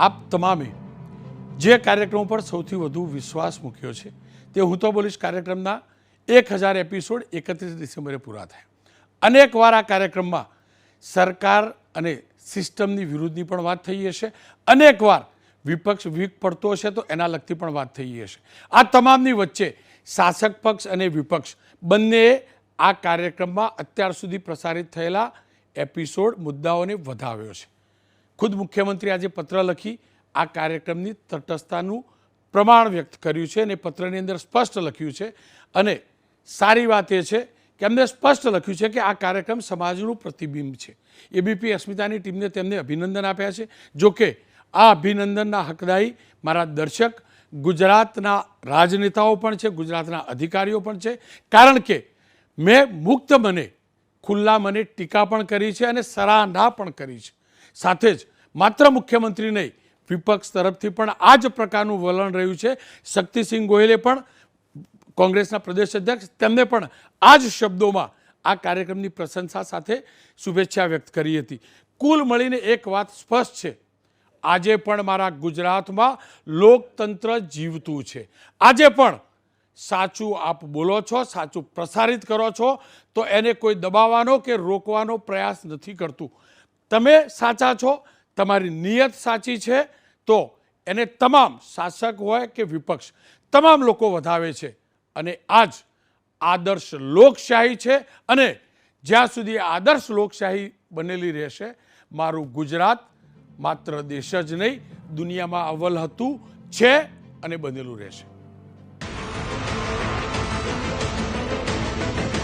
આપ તમામે જે કાર્યક્રમો પર સૌથી વધુ વિશ્વાસ મૂક્યો છે, તે હું તો બોલીશ કાર્યક્રમના એક હજાર એપિસોડ એકત્રીસ ડિસેમ્બરે પૂરા થાય. અનેક વાર આ કાર્યક્રમમાં સરકાર અને સિસ્ટમની વિરુદ્ધની પણ વાત થઈ હશે. અનેક વાર વિપક્ષ વીક પડતો હશે તો એના લગતી પણ વાત થઈ હશે. આ તમામની વચ્ચે શાસક પક્ષ અને વિપક્ષ બંનેએ આ કાર્યક્રમમાં અત્યાર સુધી પ્રસારિત થયેલા એપિસોડ મુદ્દાઓને વધાવ્યો છે. ખુદ મુખ્યમંત્રી આજે પત્ર લખી આ કાર્યક્રમની તટસ્થતાનું પ્રમાણ વ્યક્ત કર્યું છે અને પત્રની અંદર સ્પષ્ટ લખ્યું છે. અને સારી વાત એ છે કે એમને સ્પષ્ટ લખ્યું છે કે આ કાર્યક્રમ સમાજનું પ્રતિબિંબ છે. એબીપી અસ્મિતાની ટીમને તેમને અભિનંદન આપ્યા છે. જો કે આ અભિનંદનના હકદાયી મારા દર્શક, ગુજરાતના રાજનેતાઓ પણ છે, ગુજરાતના અધિકારીઓ પણ છે. કારણ કે મેં મુક્ત મને, ખુલ્લા મને ટીકા પણ કરી છે અને સરાહના પણ કરી છે. સાથે જ માત્ર મુખ્યમંત્રી નહીં, વિપક્ષ તરફથી પણ આ જ પ્રકારનું વલણ રહ્યું છે. શક્તિસિંહ ગોયલે પણ, કોંગ્રેસના પ્રદેશ અધ્યક્ષ, તેમને પણ આ જ શબ્દોમાં આ કાર્યક્રમની પ્રશંસા સાથે શુભેચ્છા વ્યક્ત કરી હતી. કુલ મળીને એક વાત સ્પષ્ટ છે. આજે પણ મારા ગુજરાતમાં લોકતંત્ર જીવતું છે. આજે પણ સાચું આપ બોલો છો, સાચું પ્રસારિત કરો છો, તો એને કોઈ દબાવવાનો કે રોકવાનો પ્રયાસ નથી કરતું. તમે સાચા છો, તમારી નિયત સાચી છે, તો એને તમામ શાસક હોય કે વિપક્ષ, તમામ લોકો વધાવે છે. અને આ જ આદર્શ લોકશાહી છે અને જ્યાં સુધી આદર્શ લોકશાહી બનેલી રહેશે, મારું ગુજરાત માત્ર દેશ જ નહીં, દુનિયામાં અવ્વલ હતું, છે અને બનેલું રહેશે.